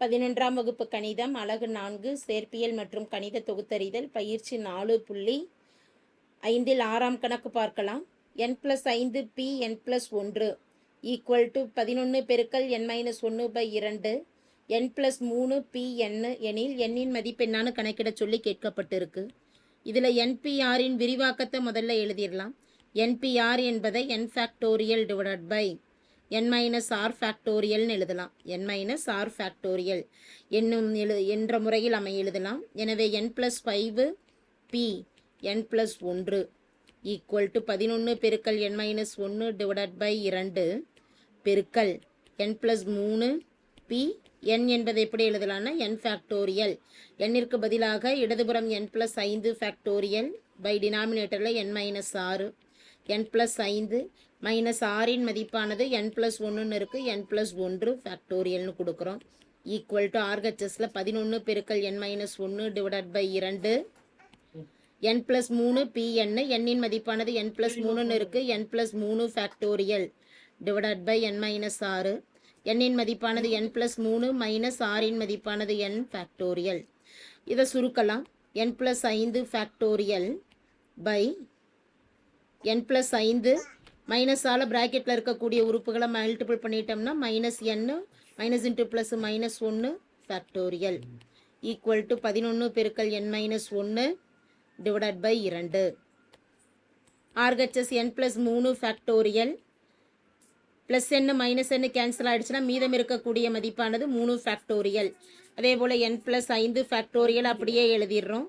பதினொன்றாம் வகுப்பு கணிதம் அழகு நான்கு சேர்ப்பியல் மற்றும் கணித தொகுத்தறிதல் பயிற்சி நாலு புள்ளி ஐந்தில் ஆறாம் கணக்கு பார்க்கலாம். என் பிளஸ் ஐந்து பி என் பிளஸ் ஒன்று ஈக்குவல் டு பதினொன்று பெருக்கல் என் மைனஸ் ஒன்று பை இரண்டு. என் பிளஸ் மூணு பி என்னு எனில் எண்ணின் மதிப்பெண்ணான்னு கணக்கிட சொல்லி கேட்கப்பட்டிருக்கு. இதில் என்பிஆரின் விரிவாக்கத்தை முதல்ல எழுதிடலாம். என்பிஆர் என்பதை n factorial divided by n minus r ஃபேக்டோரியல்னு எழுதலாம். என் மைனஸ் ஆர் ஃபேக்டோரியல் என்னும் எழு என்ற முறையில் அமை எழுதலாம். எனவே n plus five P n plus ஒன்று ஈக்குவல் டு பதினொன்று பெருக்கல் என் மைனஸ் ஒன்று டிவைடட் பை இரண்டு பெருக்கல் என் ப்ளஸ் மூணு பி என் என்பதை எப்படி எழுதலாம்னா என் ஃபேக்டோரியல் எண்ணிற்கு பதிலாக இடதுபுறம் என் ப்ளஸ் ஐந்து ஃபேக்டோரியல் பை டினாமினேட்டரில் என் மைனஸ் ஆறு. என் ப்ளஸ் ஐந்து மைனஸ் ஆறின் மதிப்பானது என் ப்ளஸ் ஒன்றுன்னு இருக்குது என் ப்ளஸ் ஒன்று ஃபேக்டோரியல்னு கொடுக்குறோம். ஈக்குவல் டு ஆர்ஹெச்எஸில் பதினொன்று பெருக்கல் என் மைனஸ் ஒன்று டிவைடட் பை இரண்டு. என் ப்ளஸ் மூணு பிஎன்னு எண்ணின் மதிப்பானது என் ப்ளஸ் மூணுன்னு இருக்குது என் ப்ளஸ் மூணு factorial divided by n minus ஆறு எண்ணின் மதிப்பானது என் ப்ளஸ் மூணு மைனஸ் ஆறின் மதிப்பானது என் ஃபேக்டோரியல் இதை சுருக்கலாம். என் ப்ளஸ் ஐந்து ஃபேக்டோரியல் பை என் ப்ளஸ் ஐந்து. மைனஸால் ப்ராக்கெட்டில் இருக்கக்கூடிய உறுப்புகளை மல்டிபிள் பண்ணிட்டோம்னா minus n minus into plus minus ஒன்று ஃபேக்டோரியல் ஈக்குவல் டு பதினொன்று பெருக்கல் என் மைனஸ் ஒன்று டிவைடட் பை இரண்டு. ஆர்ஹெச்எஸ் என் ப்ளஸ் மூணு factorial plus n minus n cancel ஆகிடுச்சுன்னா மீதம் இருக்கக்கூடிய மதிப்பானது மூணு ஃபேக்டோரியல் அதே போல் என் ப்ளஸ் ஐந்து ஃபேக்டோரியல் அப்படியே எழுதிடுறோம்.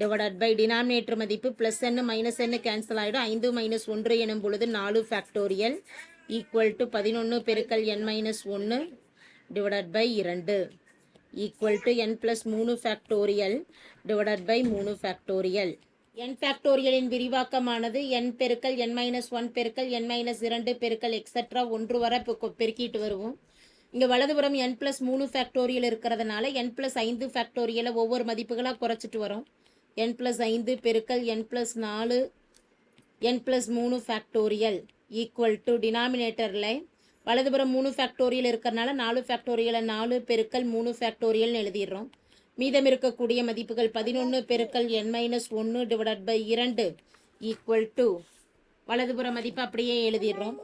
டிவைடட் பை டினாமினேட்டர் மதிப்பு ப்ளஸ் என்ன மைனஸ் என்ன கேன்சல் ஆகிடும் ஐந்து மைனஸ் ஒன்று எனும் பொழுது நாலு ஃபேக்டோரியல் ஈக்குவல் டு பதினொன்று பெருக்கல் என் மைனஸ் ஒன்று டிவைடட் பை இரண்டு. ஈக்குவல் டு என் ப்ளஸ் மூணு ஃபேக்டோரியல் டிவைடட் பை மூணு ஃபேக்டோரியல் என் ஃபேக்டோரியலின் விரிவாக்கமானது என் பெருக்கல் என் மைனஸ் ஒன் பெருக்கல் என் மைனஸ் இரண்டு பெருக்கல் எக்ஸட்ரா ஒன்று வரை பெருக்கிட்டு வருவோம். இங்கே வலதுபுறம் என் ப்ளஸ் மூணு ஃபேக்டோரியல் இருக்கிறதுனால என் ப்ளஸ் ஐந்து ஃபேக்டோரியலை ஒவ்வொரு மதிப்புகளாக குறைச்சிட்டு வரோம். என் ப்ளஸ் ஐந்து பெருக்கல் என் ப்ளஸ் நாலு என் ப்ளஸ் மூணு ஃபேக்டோரியல் ஈக்குவல் டு டினாமினேட்டரில் வலதுபுறம் மூணு ஃபேக்டோரியல் இருக்கிறனால நாலு ஃபேக்டோரியலை நாலு பெருக்கல் மூணு ஃபேக்டோரியல்னு எழுதிடுறோம். மீதம் இருக்கக்கூடிய மதிப்புகள் பதினொன்று பெருக்கல் என் மைனஸ் ஒன்று டிவைடட் பை இரண்டு ஈக்குவல் டு வலதுபுற மதிப்பு அப்படியே எழுதிடுறோம்.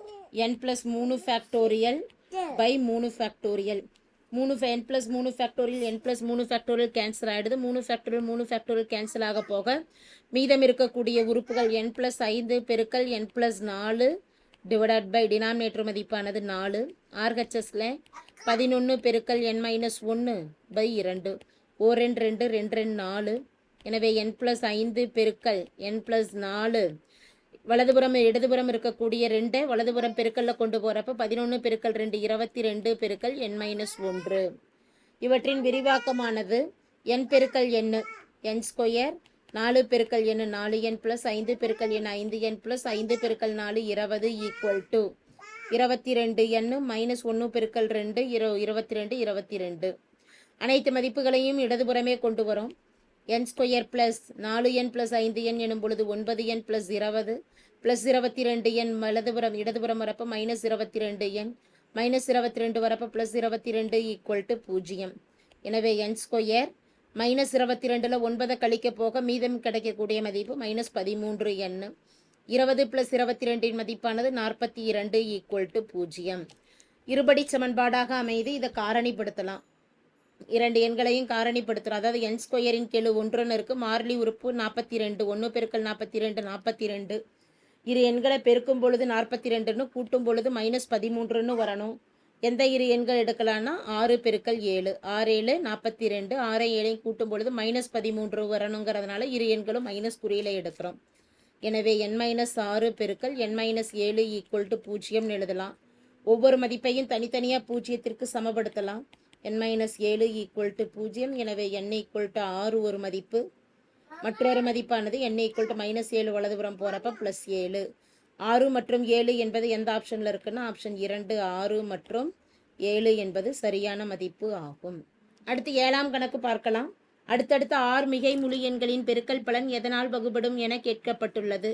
என் ப்ளஸ் மூணு ஃபேக்டோரியல் பை மூணு ஃபேக்டோரியல் மூணு என் ப்ளஸ் மூணு ஃபேக்டோரியல் என் ப்ளஸ் மூணு ஃபேக்டோரியல் கேன்சல் ஆகிடுது மூணு ஃபேக்டோரியல் மூணு ஃபேக்டோரியல் கேன்சல் ஆக போக மீதம் இருக்கக்கூடிய உறுப்புகள் என் ப்ளஸ் ஐந்து பெருக்கல் என் ப்ளஸ் நாலு டிவைடட் பை டினாமினேட்டர் மதிப்பானது நாலு. ஆர்ஹெச்எஸில் பதினொன்று பெருக்கல் என் மைனஸ் ஒன்று பை இரண்டு. ஓ ரெண்டு ரெண்டு ரெண்டு ரெண்டு நாலு. எனவே என் ப்ளஸ் ஐந்து பெருக்கல் என் ப்ளஸ் நாலு வலதுபுறம் இடதுபுறம் இருக்கக்கூடிய ரெண்டு வலதுபுறம் பெருக்கல்ல கொண்டு போகிறப்ப பதினொன்று பெருக்கல் ரெண்டு இருபத்தி ரெண்டு பெருக்கல் என் மைனஸ் ஒன்று. இவற்றின் விரிவாக்கமானது என் பெருக்கல் எண்ணு என் ஸ்கொயர் நாலு பெருக்கல் எண்ணு நாலு என் ப்ளஸ் ஐந்து பெருக்கல் எண் ஐந்து என் ப்ளஸ் ஐந்து பெருக்கல் நாலு இருபது ஈக்குவல் டு இருபத்தி ரெண்டு எண்ணு மைனஸ் ஒன்று பெருக்கல் ரெண்டு இரு இருபத்தி ரெண்டு இருபத்தி ரெண்டு அனைத்து மதிப்புகளையும் இடதுபுறமே கொண்டு வரும். என் ஸ்கொயர் ப்ளஸ் நாலு என் ப்ளஸ் ஐந்து எண் எனும் பொழுது ஒன்பது எண் ப்ளஸ் இருபது. ப்ளஸ் இருபத்தி ரெண்டு எண் வலதுபுறம் இடதுபுறம் வரப்போ மைனஸ் இருபத்தி ரெண்டு எண் மைனஸ் இருபத்தி ரெண்டு வரப்போ ப்ளஸ் இருபத்தி ரெண்டு ஈக்குவல் டு பூஜ்ஜியம். எனவே என் ஸ்கொயர் மைனஸ் இருபத்தி ரெண்டில் ஒன்பதை கழிக்க போக மீதம் கிடைக்கக்கூடிய மதிப்பு மைனஸ் பதிமூன்று எண் இருபது ப்ளஸ் இருபத்தி ரெண்டின் மதிப்பானது நாற்பத்தி இரண்டு ஈக்குவல் டு பூஜ்ஜியம். இருபடி சமன்பாடாக அமைது இதை காரணிப்படுத்தலாம். இரண்டு எண்களையும் காரணிப்படுத்துகிறோம் அதாவது என் ஸ்கொயரின் கெழு ஒன்றுன்னு இருக்குது மாறிலி உறுப்பு நாற்பத்தி ரெண்டு ஒன்று பெருக்கள் நாற்பத்தி ரெண்டு நாற்பத்தி ரெண்டு இரு எண்களை பெருக்கும் பொழுது நாற்பத்தி ரெண்டுன்னு கூட்டும் பொழுது மைனஸ் பதிமூன்றுன்னு வரணும். எந்த இரு எண்கள் எடுக்கலாம்னா ஆறு பெருக்கல் ஏழு. ஆறு ஏழு நாற்பத்தி ரெண்டு ஆறு ஏழையும் கூட்டும் பொழுது மைனஸ் பதிமூன்று வரணுங்கிறதுனால இரு எண்களும் மைனஸ் குறியில எடுக்கிறோம். எனவே என் மைனஸ் ஆறு பெருக்கல் என் மைனஸ் ஏழு ஈக்குவல் டு பூஜ்ஜியம்னு எழுதலாம். ஒவ்வொரு மதிப்பையும் தனித்தனியாக பூஜ்ஜியத்திற்கு சமப்படுத்தலாம். என் மைனஸ் ஏழு ஈக்குவல் டு பூஜ்ஜியம். எனவே என் ஈக்குவல் டு ஆறு ஒரு மதிப்பு. மற்றொரு மதிப்பானது என் ஈக்குவல் டு மைனஸ் ஏழு வலதுபுறம் போகிறப்ப ப்ளஸ் ஏழு. ஆறு மற்றும் ஏழு என்பது எந்த ஆப்ஷனில் இருக்குன்னா ஆப்ஷன் இரண்டு ஆறு மற்றும் ஏழு என்பது சரியான மதிப்பு ஆகும். அடுத்து ஏழாம் கணக்கு பார்க்கலாம். அடுத்தடுத்த ஆறு மிகை முழு எண்களின் பெருக்கல் பலன் எதனால் வகுபடும் என கேட்கப்பட்டுள்ளது.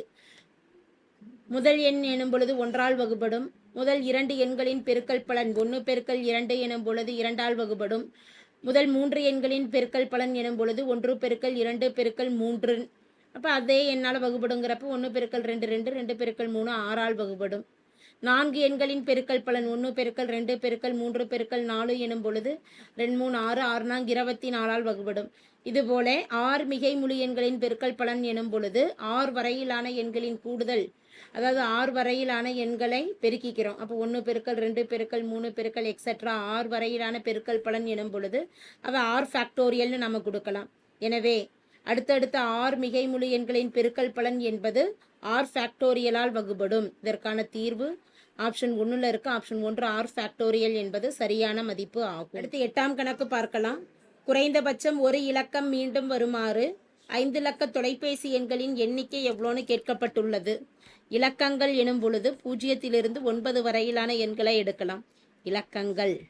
முதல் எண் எனும் பொழுது ஒன்றால் வகுபடும். முதல் இரண்டு எண்களின் பெருக்கல் பலன் ஒன்று பெருக்கல் இரண்டு எனும் பொழுது இரண்டால் வகுபடும். முதல் மூன்று எண்களின் பெருக்கல் பலன் எனும் பொழுது ஒன்று பெருக்கல் இரண்டு பெருக்கல் மூன்று. அப்போ அதே என்னால் வகுப்படுங்கிறப்ப ஒன்று பெருக்கல் ரெண்டு ரெண்டு ரெண்டு பெருக்கல் மூணு ஆறால் வகுப்படும். நான்கு எண்களின் பெருக்கல் பலன் ஒன்று பெருக்கல் ரெண்டு பெருக்கல் மூன்று பெருக்கல் நாலு எனும் பொழுது ரெண்டு மூணு ஆறு ஆறு நான்கு இருபத்தி நாலால் வகுப்படும் இதுபோல ஆறு மிகை முழு எண்களின் பெருக்கல் பலன் எனும் பொழுது ஆறு வரையிலான எண்களின் கூடுதல் அதாவது ஆறு வரையிலான எண்களை பெருக்கிக்கிறோம். அப்போ ஒன்று பெருக்கல் ரெண்டு பெருக்கல் மூணு பெருக்கல் எக்ஸட்ரா ஆறு வரையிலான பெருக்கல் பலன் எனும் பொழுது அதை ஆர் ஃபேக்டோரியல்னு நம்ம கொடுக்கலாம். எனவே அடுத்தடுத்த ஆறு மிகை முழு எண்களின் பெருக்கல் பலன் என்பது ஆர் ஃபேக்டோரியலால் வகுப்படும் இதற்கான தீர்வு ஆப்ஷன் ஒன்றில் இருக்கு. ஆப்ஷன் ஒன்று ஆர் ஃபேக்டோரியல் என்பது சரியான மதிப்பு ஆகும். அடுத்து எட்டாம் கணக்கு பார்க்கலாம். குறைந்தபட்சம் ஒரு இலக்கம் மீண்டும் வருமாறு ஐந்து இலக்க தொலைபேசி எண்களின் எண்ணிக்கை எவ்வளோன்னு கேட்கப்பட்டுள்ளது. இலக்கங்கள் எனும் பொழுது பூஜ்ஜியத்திலிருந்து ஒன்பது வரையிலான எண்களை எடுக்கலாம். இலக்கங்கள்.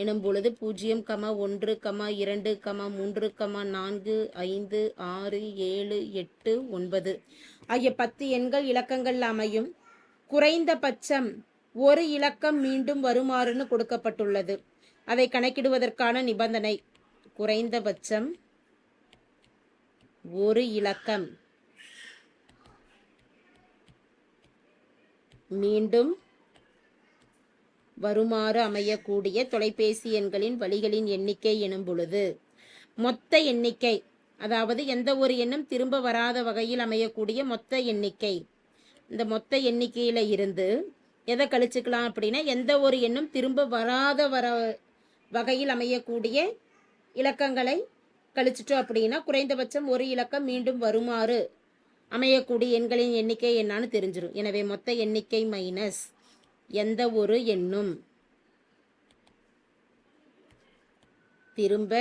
எனும் பொழுது பூஜ்ஜியம் கமா ஒன்று கமா இரண்டு கமா மூன்று கமா நான்கு ஐந்து ஆறு ஏழு எட்டு ஒன்பது. ஆகிய பத்து எண்கள் இலக்கங்கள் அமையும். குறைந்தபட்சம் ஒரு இலக்கம் மீண்டும் வருமாறுன்னு கொடுக்கப்பட்டுள்ளது. அதை கணக்கிடுவதற்கான நிபந்தனை. குறைந்தபட்சம் ஒரு இலக்கம் மீண்டும் வருமாறு அமையக்கூடிய தொலைபேசி எண்களின் வழிகளின் எண்ணிக்கை எனும் பொழுது மொத்த எண்ணிக்கை அதாவது எந்த ஒரு எண்ணும் திரும்ப வராத வகையில் அமையக்கூடிய மொத்த எண்ணிக்கை. இந்த மொத்த எண்ணிக்கையில் இருந்து எதை கழிச்சுக்கலாம் அப்படின்னா எந்த ஒரு எண்ணும் திரும்ப வராத வர வகையில் அமையக்கூடிய இலக்கங்களை கழிச்சிட்டோம் அப்படின்னா குறைந்தபட்சம் ஒரு இலக்கம் மீண்டும் வருமாறு அமையக்கூடிய எண்களின் எண்ணிக்கை என்னான்னு தெரிஞ்சிடும் எனவே மொத்த எண்ணிக்கை மைனஸ் எந்த ஒரு எண்ணும். திரும்ப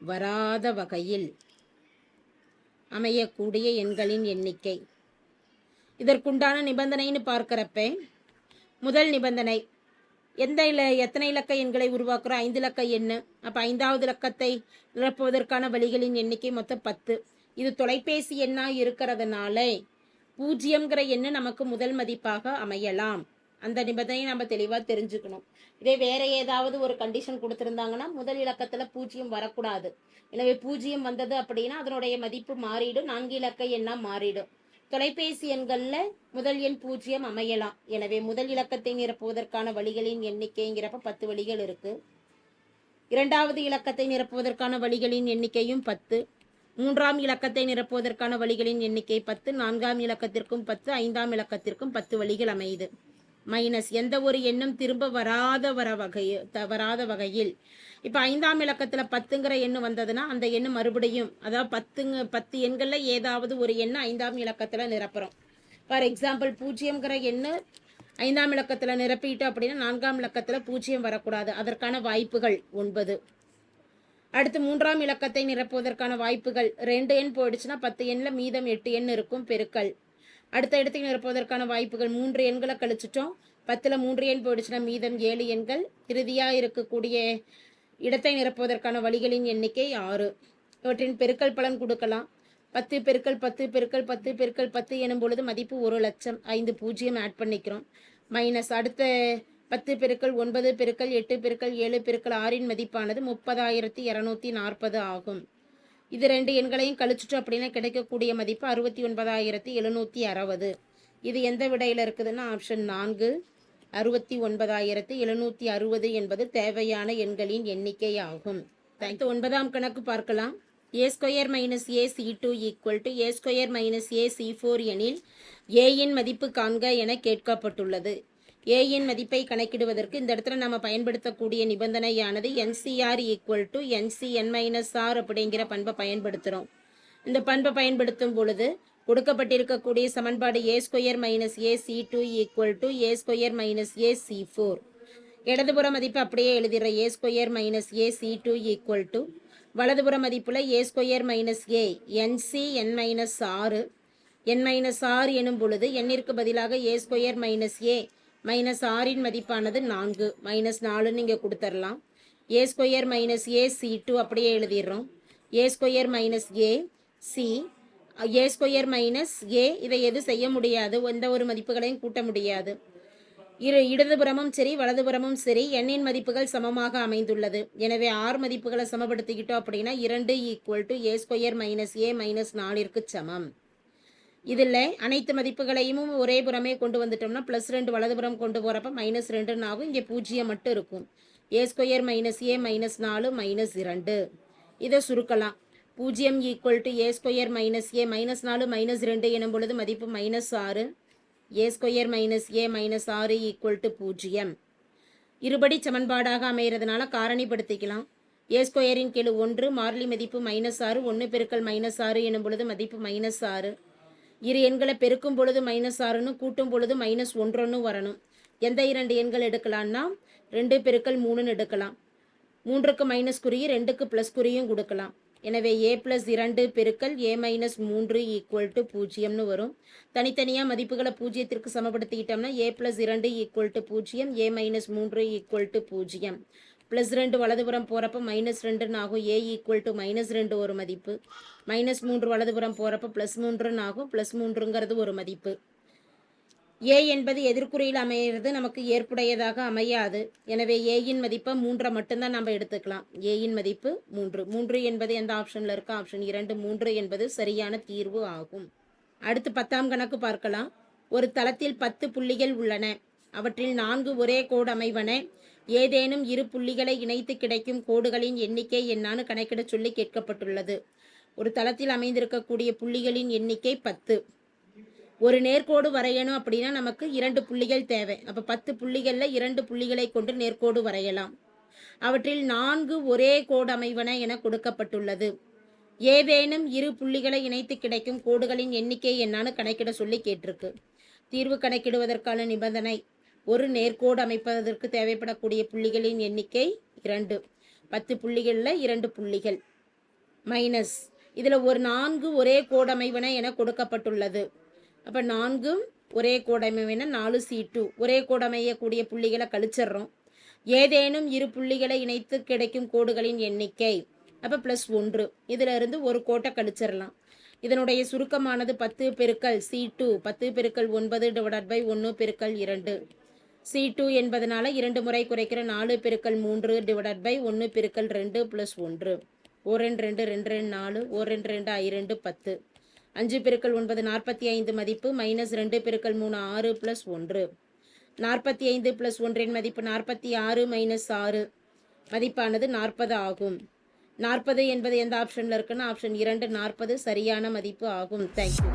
வராத வகையில் அமையக்கூடிய எண்களின் எண்ணிக்கை. இதற்குண்டான நிபந்தனைன்னு பார்க்குறப்ப முதல் நிபந்தனை எந்த இல எத்தனை இலக்க எண்களை உருவாக்குறோம் ஐந்து இலக்க எண்ணு அப்போ ஐந்தாவது இலக்கத்தை நிரப்புவதற்கான வழிகளின் எண்ணிக்கை மொத்தம் பத்து. இது தொலைபேசி எண்ணாக இருக்கிறதுனால பூஜ்ஜியம்ங்கிற எண்ணு நமக்கு முதல் மதிப்பாக அமையலாம். அந்த நிபந்தனையை நம்ம தெளிவாக தெரிஞ்சுக்கணும். இதே வேற ஏதாவது ஒரு கண்டிஷன் கொடுத்துருந்தாங்கன்னா முதல் இலக்கத்தில் பூஜ்ஜியம் வரக்கூடாது. எனவே பூஜ்ஜியம் வந்தது அப்படின்னா அதனுடைய மதிப்பு மாறிடும். நான்கு இலக்க எண்ணா மாறிடும். தொலைபேசி எண்களில் முதல் எண் பூஜ்ஜியம் அமையலாம். எனவே முதல் இலக்கத்தை நிரப்புவதற்கான வழிகளின் எண்ணிக்கைங்கிறப்ப பத்து வழிகள் இருக்கு. இரண்டாவது இலக்கத்தை நிரப்புவதற்கான வழிகளின் எண்ணிக்கையும் பத்து. மூன்றாம் இலக்கத்தை நிரப்புவதற்கான வழிகளின் எண்ணிக்கை பத்து நான்காம் இலக்கத்திற்கும் பத்து ஐந்தாம் இலக்கத்திற்கும் பத்து வழிகள் அமையுது. மைனஸ் எந்த ஒரு எண்ணும் திரும்ப வராத வர வகை வராத வகையில். இப்போ ஐந்தாம் இலக்கத்தில் பத்துங்கிற எண்ணு வந்ததுன்னா அந்த எண்ணு மறுபடியும் அதாவது பத்துங்க பத்து எண்களில் ஏதாவது ஒரு எண்ணு ஐந்தாம் இலக்கத்தில் நிரப்புறோம். ஃபார் எக்ஸாம்பிள் பூஜ்ஜியம்ங்கிற எண்ணு ஐந்தாம் இலக்கத்தில் நிரப்பிட்டோம் அப்படின்னா நான்காம் இலக்கத்தில் பூஜ்ஜியம் வரக்கூடாது. அதற்கான வாய்ப்புகள் ஒன்பது. அடுத்து மூன்றாம் இலக்கத்தை நிரப்புவதற்கான வாய்ப்புகள் ரெண்டு எண் போயிடுச்சுன்னா பத்து எண்ணில் மீதம் எட்டு எண் இருக்கும் பெருக்கல். அடுத்த இடத்தை நிரப்புவதற்கான வாய்ப்புகள் மூன்று எண்களை கழிச்சிட்டோம். பத்தில் மூன்று எண் போயிடுச்சுன்னா மீதம் ஏழு எண்கள். இறுதியாக இருக்கக்கூடிய இடத்தை நிரப்புவதற்கான வழிகளின் எண்ணிக்கை ஆறு. இவற்றின் பெருக்கல் பலன் கொடுக்கலாம். பத்து பெருக்கல் பத்து பெருக்கல் பத்து பெருக்கல் பத்து எனும் பொழுது மதிப்பு ஒரு லட்சம். ஐந்து பூஜ்ஜியம் ஆட் பண்ணிக்கிறோம். மைனஸ் அடுத்த பத்து பெருக்கள் ஒன்பது பெருக்கள் எட்டு பெருக்கள் ஏழு பெருக்கல் ஆறின் மதிப்பானது முப்பதாயிரத்தி இரநூத்தி நாற்பது ஆகும். இது ரெண்டு எண்களையும் கழிச்சுட்டு அப்படின்னா கிடைக்கக்கூடிய மதிப்பு அறுபத்தி ஒன்பதாயிரத்தி எழுநூற்றி அறுபது. இது எந்த விடையில் இருக்குதுன்னா ஆப்ஷன் நான்கு. அறுபத்தி ஒன்பதாயிரத்தி எழுநூற்றி அறுபது என்பது தேவையான எண்களின் எண்ணிக்கை ஆகும் அடுத்து ஒன்பதாம் கணக்கு பார்க்கலாம். A square minus A C two equal to A square minus A C four எனில் ஏயின் மதிப்பு காண்க என கேட்கப்பட்டுள்ளது. ஏஎன் மதிப்பை கணக்கிடுவதற்கு இந்த இடத்துல நம்ம பயன்படுத்தக்கூடிய நிபந்தனையானது n C r equal to n C n minus r அப்படிங்கிற பண்பை பயன்படுத்துகிறோம் இந்த பண்பை பயன்படுத்தும் பொழுது கொடுக்கப்பட்டிருக்கக்கூடிய சமன்பாடு A square minus A C two equal to A square minus A C four இடதுபுற மதிப்பு அப்படியே எழுதிடுற A square minus A C two equal to வலதுபுற மதிப்பில் A square minus A n C n minus ஆறு என் மைனஸ் ஆறு எனும் பொழுது எண்ணிற்கு பதிலாக A square minus A minus ஆறின் மதிப்பானது நான்கு. மைனஸ் நாலுன்னு இங்கே கொடுத்துர்லாம். A square minus A C two அப்படியே எழுதிடுறோம். A square minus A C A square minus A இதை எது செய்ய முடியாது? எந்த ஒரு மதிப்புகளையும் கூட்ட முடியாது. இரு இடதுபுறமும் சரி வலதுபுறமும் சரி எண்ணின் மதிப்புகள் சமமாக அமைந்துள்ளது. எனவே ஆறு மதிப்புகளை சமப்படுத்திக்கிட்டோம் அப்படின்னா இரண்டு equal to A square minus A minus நாலிற்கு சமம். இதில் அனைத்து மதிப்புகளையும் ஒரே புறமே கொண்டு வந்துட்டோம்னா ப்ளஸ் ரெண்டு வலதுபுறம் கொண்டு போகிறப்ப மைனஸ் ரெண்டுன்னு ஆகும். இங்கே பூஜ்ஜியம் மட்டும் இருக்கும். A square minus A minus நாலு மைனஸ் இரண்டு. இதை சுருக்கலாம். பூஜ்ஜியம் equal to A square minus A minus நாலு மைனஸ் ரெண்டு எனும் பொழுது மதிப்பு மைனஸ் ஆறு. A square minus A minus ஆறு ஈக்குவல் டு பூஜ்ஜியம். இருபடி சமன்பாடாக அமைகிறதுனால காரணிப்படுத்திக்கலாம். ஏ ஸ்கொயரின் கீழ் ஒன்று மாறிலி மதிப்பு மைனஸ் ஆறு ஒன்று பெருக்கல் மைனஸ் ஆறு எனும் பொழுது மதிப்பு மைனஸ் ஆறு. இரு எண்களை பெருக்கும் பொழுது மைனஸ் ஆறுன்னு கூட்டும் பொழுது மைனஸ் ஒன்றுன்னு வரணும். எந்த இரண்டு எண்கள் எடுக்கலாம்னா ரெண்டு பெருக்கல் மூணுன்னு எடுக்கலாம். மூன்றுக்கு மைனஸ் குறியும் ரெண்டுக்கு ப்ளஸ் குறியும் கொடுக்கலாம். எனவே ஏ ப்ளஸ் இரண்டு பெருக்கல் ஏ மைனஸ் மூன்று ஈக்குவல் டு பூஜ்ஜியம்னு வரும். தனித்தனியாக மதிப்புகளை பூஜ்ஜியத்திற்கு சமப்படுத்திக்கிட்டோம்னா ஏ ப்ளஸ் இரண்டு ஈக்குவல் டு பூஜ்ஜியம் ஏ மைனஸ் மூன்று ஈக்குவல் டு பூஜ்ஜியம். ப்ளஸ் ரெண்டு வலதுபுறம் போகிறப்ப மைனஸ் ரெண்டுன்னு ஆகும். ஏ ஈக்குவல் டு மைனஸ் ரெண்டு ஒரு மதிப்பு. மைனஸ் மூன்று வலதுபுறம் போகிறப்ப ப்ளஸ் மூன்றுன்னு ஆகும். ப்ளஸ் மூன்றுங்கிறது ஒரு மதிப்பு. ஏ என்பது எதிர்குறியில் அமையிறது நமக்கு ஏற்புடையதாக அமையாது. எனவே ஏயின் மதிப்பை மூன்றை மட்டும்தான் நம்ம எடுத்துக்கலாம். ஏயின் மதிப்பு மூன்று. மூன்று என்பது எந்த ஆப்ஷனில் இருக்க ஆப்ஷன் இரண்டு. மூன்று என்பது சரியான தீர்வு ஆகும். அடுத்து பத்தாம் கணக்கு பார்க்கலாம். ஒரு தளத்தில் பத்து புள்ளிகள் உள்ளன. அவற்றில் நான்கு ஒரே கோடு அமைவன ஏதேனும் இரு புள்ளிகளை இணைத்து கிடைக்கும் கோடுகளின் எண்ணிக்கை என்னான்னு கணக்கிட சொல்லி கேட்கப்பட்டுள்ளது. ஒரு தளத்தில் அமைந்திருக்கக்கூடிய புள்ளிகளின் எண்ணிக்கை பத்து. ஒரு நேர்கோடு வரையணும் அப்படின்னா நமக்கு இரண்டு புள்ளிகள் தேவை. அப்போ பத்து புள்ளிகளில் இரண்டு புள்ளிகளை கொண்டு நேர்கோடு வரையலாம். அவற்றில் நான்கு ஒரே கோடு அமைவன என கொடுக்கப்பட்டுள்ளது. ஏதேனும் இரு புள்ளிகளை இணைத்து கிடைக்கும் கோடுகளின் எண்ணிக்கை என்னான்னு கணக்கிட சொல்லி கேட்டிருக்கு. தீர்வு கணக்கிடுவதற்கான நிபந்தனை ஒரு நேர்கோடு அமைப்பதற்கு தேவைப்படக்கூடிய புள்ளிகளின் எண்ணிக்கை இரண்டு. பத்து புள்ளிகளில் இரண்டு புள்ளிகள். மைனஸ். இதில் ஒரு நான்கு ஒரே கோடமைவன என கொடுக்கப்பட்டுள்ளது. அப்போ நான்கும் ஒரே கோடமைவன நாலு சி டூ ஒரே கோடமையக்கூடிய புள்ளிகளை கழிச்சிடுறோம் ஏதேனும் இரு புள்ளிகளை இணைத்து கிடைக்கும் கோடுகளின் எண்ணிக்கை. அப்போ ப்ளஸ் ஒன்று. இதில் இருந்து ஒரு கோட்டை கழிச்சிடலாம் இதனுடைய சுருக்கமானது பத்து பெருக்கல் சி டூ பத்து பெருக்கல் ஒன்பது டிவைட் பை ஒன்று பெருக்கல் இரண்டு. சி டூ என்பதனால இரண்டு முறை குறைக்கிற நாலு பெருக்கல் மூன்று டிவைடட் பை ஒன்று பெருக்கல் ரெண்டு ப்ளஸ் ஒன்று. ஓ ரெண்டு ரெண்டு ரெண்டு ரெண்டு நாலு ஓ ரெண்டு ரெண்டு ஐ ரெண்டு பத்து. அஞ்சு பெருக்கல் ஒன்பது நாற்பத்தி ஐந்து மதிப்பு மைனஸ் ரெண்டு பெருக்கல் மூணு ஆறு ப்ளஸ் ஒன்று. நாற்பத்தி ஐந்து ப்ளஸ் ஒன்றின் மதிப்பு நாற்பத்தி ஆறு மைனஸ் ஆறு. மதிப்பானது நாற்பது ஆகும். நாற்பது என்பது எந்த ஆப்ஷனில் இருக்குன்னா ஆப்ஷன் இரண்டு நாற்பது சரியான மதிப்பு ஆகும். தேங்க்யூ